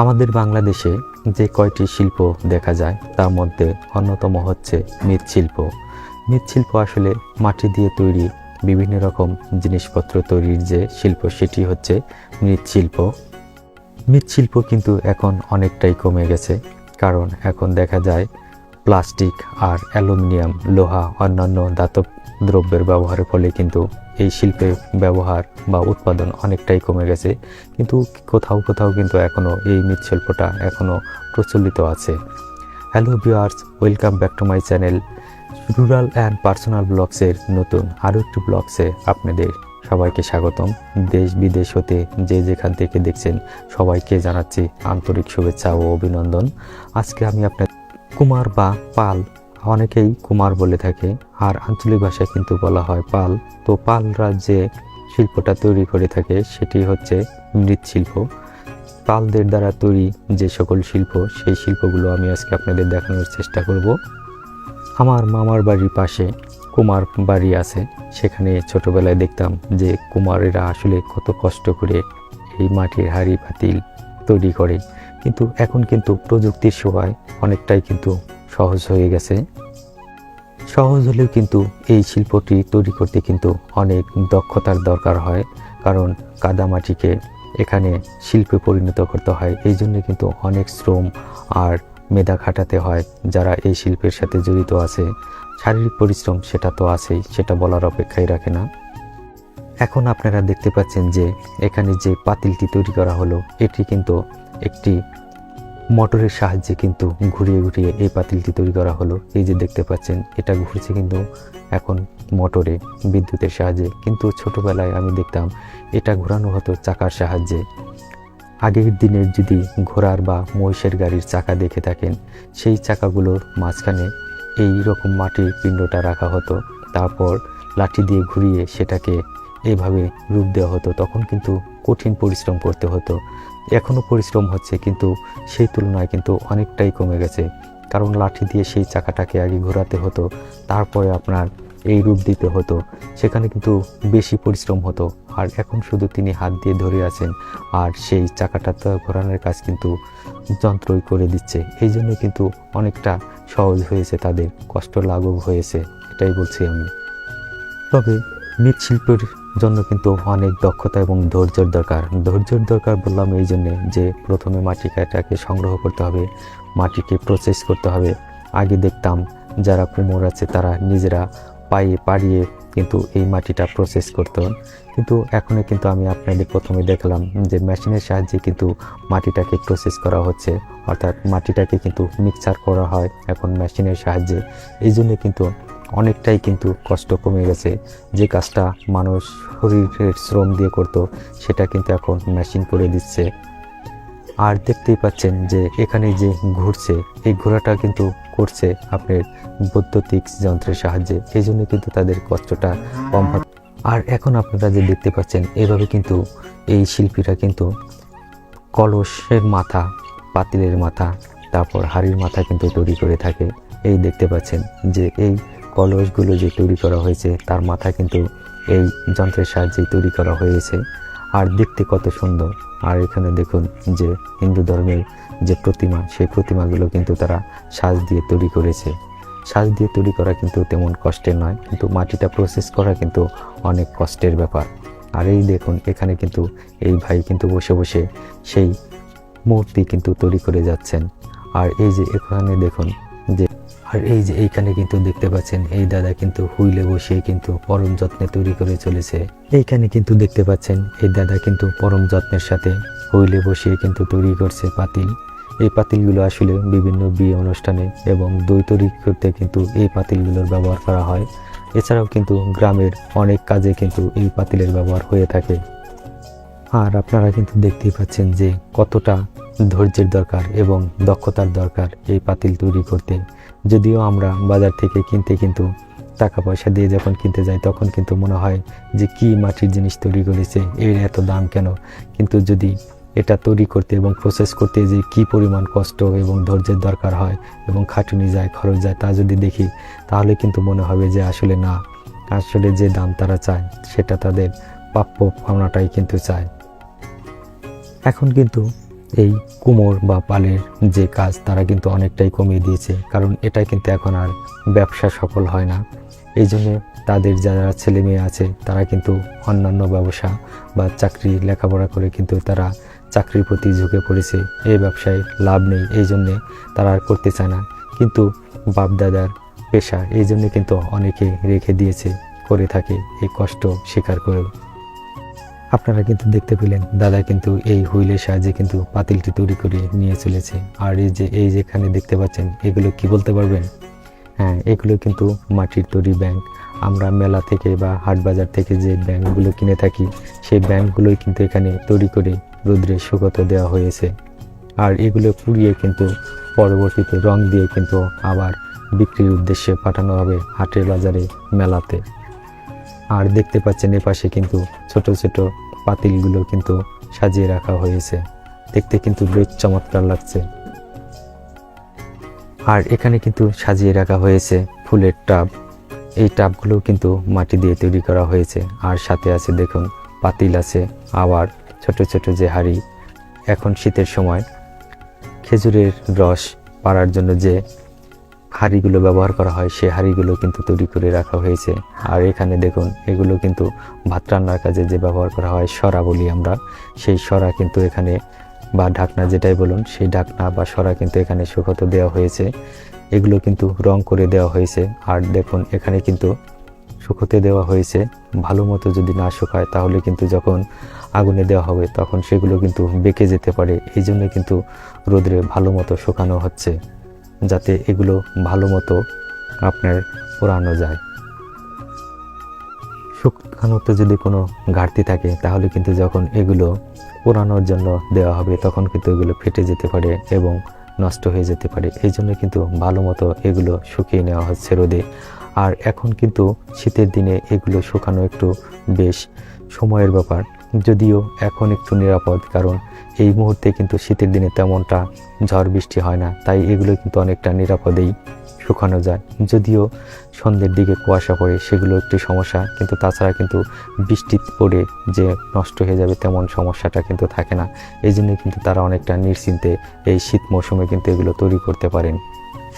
আমাদের বাংলাদেশে যে কয়টি শিল্প দেখা যায়, তার মধ্যে অন্যতম হচ্ছে মৃৎশিল্প। মৃৎশিল্প আসলে মাটি দিয়ে তৈরি বিভিন্ন রকম জিনিসপত্র তৈরির যে শিল্প, সেটি হচ্ছে মৃৎশিল্প। মৃৎশিল্প কিন্তু এখন অনেকটাই কমে গেছে, কারণ এখন দেখা যায় প্লাস্টিক আর অ্যালুমিনিয়াম, লোহা, অন্যান্য ধাতব দ্রব্যের ব্যবহারের ফলে কিন্তু এই শিল্পের ব্যবহার বা উৎপাদন অনেকটাই কমে গেছে। কিন্তু কোথাও কোথাও কিন্তু এখনও এই মৃৎশিল্পটা এখনও প্রচলিত আছে। Hello viewers welcome back to my channel rural and personal ব্লগসের নতুন আরও একটি ব্লগসে আপনাদের সবাইকে স্বাগতম। দেশ বিদেশ হতে যে যেখান থেকে দেখছেন, সবাইকে জানাচ্ছি আন্তরিক শুভেচ্ছা ও অভিনন্দন। আজকে আমি আপনার কুমার বা পাল অনেকেই কুমার বলে থাকে, আর আঞ্চলিক ভাষায় কিন্তু বলা হয় পাল। তো পালরা যে শিল্পটা তৈরি করে থাকে, সেটি হচ্ছে মৃৎশিল্প। পালদের দ্বারা তৈরি যে সকল শিল্প, সেই শিল্পগুলো আমি আজকে আপনাদের দেখানোর চেষ্টা করব। আমার মামার বাড়ির পাশে কুমার বাড়ি আছে। সেখানে ছোটবেলায় দেখতাম যে কুমারেরা আসলে কত কষ্ট করে এই মাটির হাড়ি পাতিল তৈরি করে। কিন্তু এখন কিন্তু প্রযুক্তির সহায় অনেকটাই কিন্তু সহজ হয়ে গেছে। সহজ হলেও কিন্তু এই শিল্পটি তৈরি করতে কিন্তু অনেক দক্ষতার দরকার হয়, কারণ কাদামাটিকে এখানে শিল্পে পরিণত করতে হয়। এই জন্য কিন্তু অনেক শ্রম আর মেধা খাটাতে হয় যারা এই শিল্পের সাথে জড়িত আছে। শারীরিক পরিশ্রম সেটা তো আছেই, সেটা বলার অপেক্ষাই রাখে না। এখন আপনারা দেখতে পাচ্ছেন যে এখানে যে পাতিলটি তৈরি করা হলো, এটি কিন্তু একটি মোটরের সাহায্যে কিন্তু ঘুরিয়ে ঘুরিয়ে এই পাতিলটি তৈরি করা হলো। এই যে দেখতে পাচ্ছেন, এটা ঘুরছে কিন্তু এখন মোটরে বিদ্যুতের সাহায্যে। কিন্তু ছোটবেলায় আমি দেখতাম, এটা ঘোরানো হতো চাকার সাহায্যে। আগের দিনের যদি ঘোড়ার বা মহিষের গাড়ির চাকা দেখে থাকেন, সেই চাকাগুলোর মাঝখানে এই রকম মাটির পিণ্ডটা রাখা হতো। তারপর লাঠি দিয়ে ঘুরিয়ে সেটাকে এভাবে রূপ দেওয়া হতো। তখন কিন্তু কঠিন পরিশ্রম করতে হতো। এখনও পরিশ্রম হচ্ছে, কিন্তু সেই তুলনায় কিন্তু অনেকটাই কমে গেছে। কারণ লাঠি দিয়ে সেই চাকাটাকে আগে ঘোরাতে হতো, তারপরে আপনার এই রূপ দিতে হতো। সেখানে কিন্তু বেশি পরিশ্রম হতো, আর এখন শুধু তিনি হাত দিয়ে ধরে আছেন, আর সেই চাকাটা তো ঘোরানোর কাজ কিন্তু যন্ত্রই করে দিচ্ছে। এই জন্য কিন্তু অনেকটা সহজ হয়েছে তাদের, কষ্ট লাঘব হয়েছে, এটাই বলছি আমি। তবে মৃৎশিল্পের জন্য কিন্তু অনেক দক্ষতা এবং ধৈর্যের দরকার। ধৈর্যের দরকার বললাম এই জন্যে যে প্রথমে মাটি কাটাকে সংগ্রহ করতে হবে, মাটিকে প্রসেস করতে হবে। আগে দেখতাম যারা কুমোর আছে তারা নিজেরা পায়ে পাড়িয়ে কিন্তু এই মাটিটা প্রসেস করতো। কিন্তু এখন কিন্তু আমি আপনাদের প্রথমে দেখলাম যে মেশিনের সাহায্যে কিন্তু মাটিটাকে প্রসেস করা হচ্ছে। অর্থাৎ মাটিটাকে কিন্তু মিক্সচার করা হয় এখন মেশিনের সাহায্যে। এই জন্য কিন্তু অনেকটাই কিন্তু কষ্ট কমে গেছে। যে কাজটা মানুষ শরীরের শ্রম দিয়ে করতো, সেটা কিন্তু এখন মেশিন করে দিচ্ছে। আর দেখতেই পাচ্ছেন যে এখানে যে ঘুরছে, এই ঘোরাটা কিন্তু করছে আপনার বৈদ্যুতিক যন্ত্রের সাহায্যে। এই জন্য কিন্তু তাদের কষ্টটা কম হয়। আর এখন আপনারা যে দেখতে পাচ্ছেন, এভাবে কিন্তু এই শিল্পীরা কিন্তু কলসের মাথা, পাতিলের মাথা, তারপর হাড়ির মাথা কিন্তু তৈরি করে থাকে। এই দেখতে পাচ্ছেন যে এই কলসগুলো যে তৈরি করা হয়েছে, তার মাথা কিন্তু এই যন্ত্রের সাহায্যেই তৈরি করা হয়েছে। আর দেখতে কত সুন্দর। আর এখানে দেখুন যে হিন্দু ধর্মের যে প্রতিমা, সেই প্রতিমাগুলো কিন্তু তারা সাজ দিয়ে তৈরি করেছে। সাজ দিয়ে তৈরি করা কিন্তু তেমন কষ্টের নয়, কিন্তু মাটিটা প্রসেস করা কিন্তু অনেক কষ্টের ব্যাপার। আর এই দেখুন, এখানে কিন্তু এই ভাই কিন্তু বসে বসে সেই মূর্তি কিন্তু তৈরি করে যাচ্ছেন। আর এই যে এখানে দেখুন আর এই যে এইখানে কিন্তু দেখতে পাচ্ছেন, এই দাদা কিন্তু হুইলে বসিয়ে কিন্তু পরম যত্নে তৈরি করে চলেছে। এইখানে কিন্তু দেখতে পাচ্ছেন, এই দাদা কিন্তু পরম যত্নের সাথে হুইলে বসিয়ে কিন্তু তৈরি করছে পাতিল। এই পাতিলগুলো আসলে বিভিন্ন বিয়ে অনুষ্ঠানে এবং দই তৈরি করতে কিন্তু এই পাতিলগুলোর ব্যবহার করা হয়। এছাড়াও কিন্তু গ্রামের অনেক কাজে কিন্তু এই পাতিলের ব্যবহার হয়ে থাকে। আর আপনারা কিন্তু দেখতেই পাচ্ছেন যে কতটা ধৈর্যের দরকার এবং দক্ষতার দরকার এই পাতিল তৈরি করতে। যদিও আমরা বাজার থেকে কিনতে কিন্তু টাকা পয়সা দিয়ে যখন কিনতে যাই, তখন কিন্তু মনে হয় যে কি মাটির জিনিস তৈরি করেছে, এর এত দাম কেন? কিন্তু যদি এটা তৈরি করতে এবং প্রসেস করতে যে কি পরিমাণ কষ্ট এবং ধৈর্যের দরকার হয় এবং খাটুনি যায়, খরচ যায়, তা যদি দেখি, তাহলে কিন্তু মনে হবে যে আসলে না, আসলে যে দাম তারা চায়, সেটা তাদের প্রাপ্য পাওনাটাই কিন্তু চায়। এখন কিন্তু এই কুমোর বা পালের যে কাজ তারা কিন্তু অনেকটাই কমিয়ে দিয়েছে, কারণ এটা কিন্তু এখন আর ব্যবসা সফল হয় না। এই জন্য তাদের যারা ছেলে মেয়ে আছে, তারা কিন্তু অন্যান্য ব্যবসা বা চাকরি লেখাপড়া করে কিন্তু তারা চাকরির প্রতি ঝুঁকে পড়েছে। এই ব্যবসায় লাভ নেই, এই জন্যে তারা আর করতে চায় না। কিন্তু বাপদাদার পেশা এই জন্য কিন্তু অনেকে রেখে দিয়েছে, করে থাকে, এই কষ্ট স্বীকার করেও। আপনারা কিন্তু দেখতে পেলেন, দাদা কিন্তু এই হুইলের সাহায্যে কিন্তু পাতিলটি তৈরি করে নিয়ে চলেছে। আর এই যে, এই যেখানে দেখতে পাচ্ছেন, এগুলো কি বলতে পারবেন? হ্যাঁ এগুলো কিন্তু মাটির তৈরি ব্যাংক। আমরা মেলা থেকে বা হাট বাজার থেকে যে ব্যাংকগুলো কিনে থাকি, সেই ব্যাংকগুলোই কিন্তু এখানে তৈরি করে রোদ্রে শুকোতে দেওয়া হয়েছে। আর এগুলো পুড়িয়ে কিন্তু পরবর্তীতে রং দিয়ে কিন্তু আবার বিক্রির উদ্দেশ্যে পাঠানো হবে হাটের বাজারে, মেলাতে। আর দেখতে পাচ্ছেন এপাশে কিন্তু ছোট ছোট পাতিলগুলো কিন্তু সাজিয়ে রাখা হয়েছে। দেখতে কিন্তু বেশ চমৎকার লাগছে। আর এখানে কিন্তু সাজিয়ে রাখা হয়েছে ফুলের টাব। এই টাবগুলো কিন্তু মাটি দিয়ে তৈরি করা হয়েছে। আর সাথে আছে দেখুন, পাতিল আছে, আবার ছোট ছোট যে হাঁড়ি। এখন শীতের সময় খেজুরের রস পাড়ার জন্য যে হাঁড়িগুলো ব্যবহার করা হয় সেই হাঁড়িগুলো কিন্তু তৈরি করে রাখা হয়েছে। আর এখানে দেখুন, এগুলো কিন্তু ভাত রান্নার কাজে যে ব্যবহার করা হয়, সরা বলি আমরা, সেই সরা কিন্তু এখানে বা ঢাকনা যেটাই বলুন, সেই ঢাকনা বা সরা কিন্তু এখানে শুকোতে দেওয়া হয়েছে। এগুলো কিন্তু রং করে দেওয়া হয়েছে। আর দেখুন, এখানে কিন্তু শুকোতে দেওয়া হয়েছে। ভালো মতো যদি না শুকায়, তাহলে কিন্তু যখন আগুনে দেওয়া হবে, তখন সেগুলো কিন্তু বেঁকে যেতে পারে। এই জন্য কিন্তু রোদ্রে ভালো মতো শুকানো হচ্ছে। যাতে এগুলো ভালো মতো আপনার পোড়ানো যায়। শুকানোতে যদি কোনো ঘাটতি থাকে, তাহলে কিন্তু যখন এগুলো পোড়ানোর জন্য দেওয়া হবে, তখন কিন্তু এগুলো ফেটে যেতে পারে এবং নষ্ট হয়ে যেতে পারে। এই জন্য কিন্তু ভালো মতো এগুলো শুকিয়ে নেওয়া হচ্ছে রোদে। আর এখন কিন্তু শীতের দিনে এগুলো শুকানো একটু বেশ সময়ের ব্যাপার। যদিও এখন একটু নিরাপদ, কারণ এই মুহূর্তে কিন্তু শীতের দিনে তেমনটা ঝড় বৃষ্টি হয় না, তাই এগুলো কিন্তু অনেকটা নিরাপদেই শুকানো যায়। যদিও সন্ধ্যের দিকে কুয়াশা পড়ে, সেগুলো একটি সমস্যা, কিন্তু তাছাড়া কিন্তু বৃষ্টি পড়ে যে নষ্ট হয়ে যাবে তেমন সমস্যাটা কিন্তু থাকে না। এই জন্য কিন্তু তারা অনেকটা নিশ্চিন্তে এই শীত মৌসুমে কিন্তু এগুলো তৈরি করতে পারেন।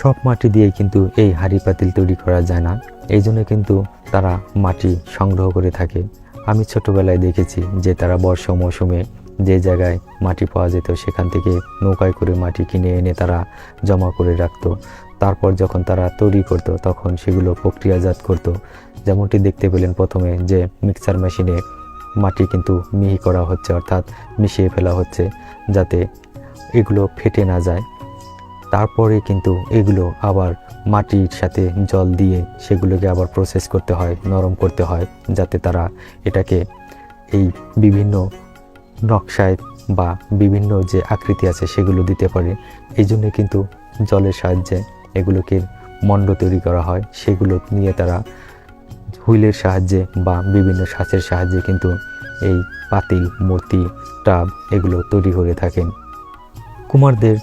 সব মাটি দিয়ে কিন্তু এই হাঁড়ি পাতিল তৈরি করা যায় না, এই জন্য কিন্তু তারা মাটি সংগ্রহ করে থাকে। আমি ছোটবেলায় দেখেছি যে তারা বর্ষা মৌসুমে যে জায়গায় মাটি পাওয়া যেত, সেখান থেকে নৌকায় করে মাটি কিনে এনে তারা জমা করে রাখতো। তারপর যখন তারা তৈরি করত, তখন সেগুলো প্রক্রিয়াজাত করত। যেমনটি দেখতে পেলেন প্রথমে যে মিক্সার মেশিনে মাটি কিন্তু মিহি করা হচ্ছে, অর্থাৎ মিশিয়ে ফেলা হচ্ছে যাতে এগুলো ফেটে না যায়। তারপরে কিন্তু এগুলো আবার মাটির সাথে জল দিয়ে সেগুলোকে আবার প্রসেস করতে হয়, নরম করতে হয়, যাতে তারা এটাকে এই বিভিন্ন নকশায় বা বিভিন্ন যে আকৃতি আছে সেগুলো দিতে পারে। এই জন্য কিন্তু জলের সাহায্যে এগুলোকে মণ্ড তৈরি করা হয়। সেগুলো নিয়ে তারা হুইলের সাহায্যে বা বিভিন্ন সাঁচের সাহায্যে কিন্তু এই পাতিল, মূর্তি, টাব এগুলো তৈরি করে থাকেন। কুমারদের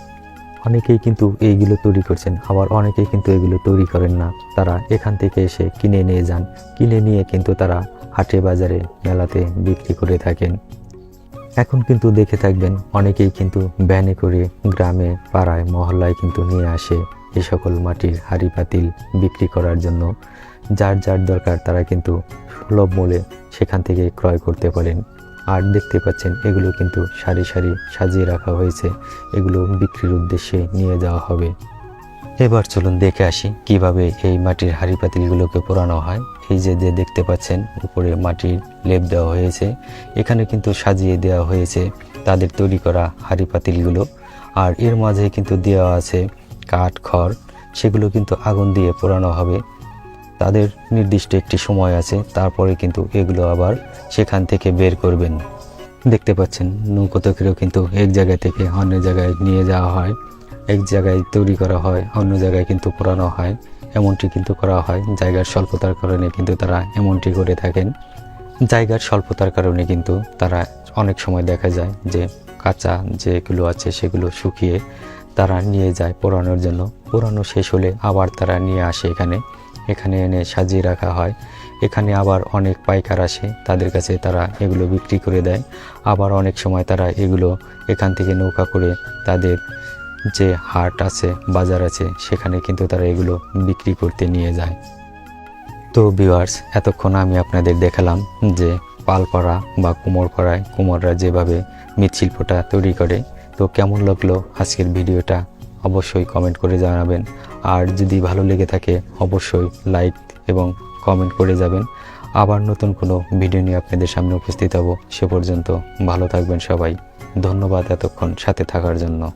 অনেকেই কিন্তু এইগুলো তৈরি করছেন, আবার অনেকেই কিন্তু এগুলো তৈরি করেন না। তারা এখান থেকে এসে কিনে নিয়ে যান। কিনে নিয়ে কিন্তু তারা হাটে বাজারে, মেলাতে বিক্রি করে থাকেন। এখন কিন্তু দেখে থাকবেন, অনেকেই কিন্তু ভ্যানে করে গ্রামে, পাড়ায়, মহল্লায় কিন্তু নিয়ে আসে এই সকল মাটির হাঁড়ি পাতিল বিক্রি করার জন্য। যার যার দরকার তারা কিন্তু সুলভ মূল্যে সেখান থেকে ক্রয় করতে পারেন। আর দেখতে পাচ্ছেন, এগুলো কিন্তু সারি সারি সাজিয়ে রাখা হয়েছে। এগুলো বিক্রির উদ্দেশ্যে নিয়ে যাওয়া হবে। এবার চলুন দেখে আসি কীভাবে এই মাটির হাঁড়ি পাতিলগুলোকে পোড়ানো হয়। এই যে যে দেখতে পাচ্ছেন, উপরে মাটির লেপ দেওয়া হয়েছে। এখানে কিন্তু সাজিয়ে দেওয়া হয়েছে তাদের তৈরি করা হাঁড়ি পাতিলগুলো আর এর মাঝে কিন্তু দেওয়া আছে কাঠ, খড়, সেগুলো কিন্তু আগুন দিয়ে পোড়ানো হবে। তাদের নির্দিষ্ট একটি সময় আছে, তারপরে কিন্তু এগুলো আবার সেখান থেকে বের করবেন। দেখতে পাচ্ছেন নৌকোতকেরও কিন্তু এক জায়গা থেকে অন্য জায়গায় নিয়ে যাওয়া হয়। এক জায়গায় তৈরি করা হয়, অন্য জায়গায় কিন্তু পোড়ানো হয়। এমনটি কিন্তু করা হয়, জায়গার স্বল্পতার কারণে কিন্তু তারা এমনটি করে থাকেন। জায়গার স্বল্পতার কারণে কিন্তু তারা অনেক সময় দেখা যায় যে কাঁচা যেগুলো আছে সেগুলো শুকিয়ে তারা নিয়ে যায় পোড়ানোর জন্য। পোড়ানো শেষ হলে আবার তারা নিয়ে আসে এখানে। এখানে এনে সাজিয়ে রাখা হয়। এখানে আবার অনেক পাইকার আসে, তাদের কাছে তারা এগুলো বিক্রি করে দেয়। আবার অনেক সময় তারা এগুলো এখান থেকে নৌকা করে তাদের যে হাট আছে, বাজার আছে, সেখানে কিন্তু তারা এগুলো বিক্রি করতে নিয়ে যায়। তো ভিউয়ার্স এতক্ষণ আমি আপনাদের দেখালাম যে পালপাড়া বা কুমোরপাড়ায় কুমোররা যেভাবে মৃৎশিল্পটা তৈরি করে। তো কেমন লাগল আজকের ভিডিওটা? অবশ্যই কমেন্ট করে জানাবেন। আর যদি ভালো লেগে থাকে, অবশ্যই লাইক এবং কমেন্ট করে যাবেন। আবার নতুন কোনো ভিডিও নিয়ে আপনাদের সামনে উপস্থিত হব। সে পর্যন্ত ভালো থাকবেন সবাই। ধন্যবাদ এতক্ষণ সাথে থাকার জন্য।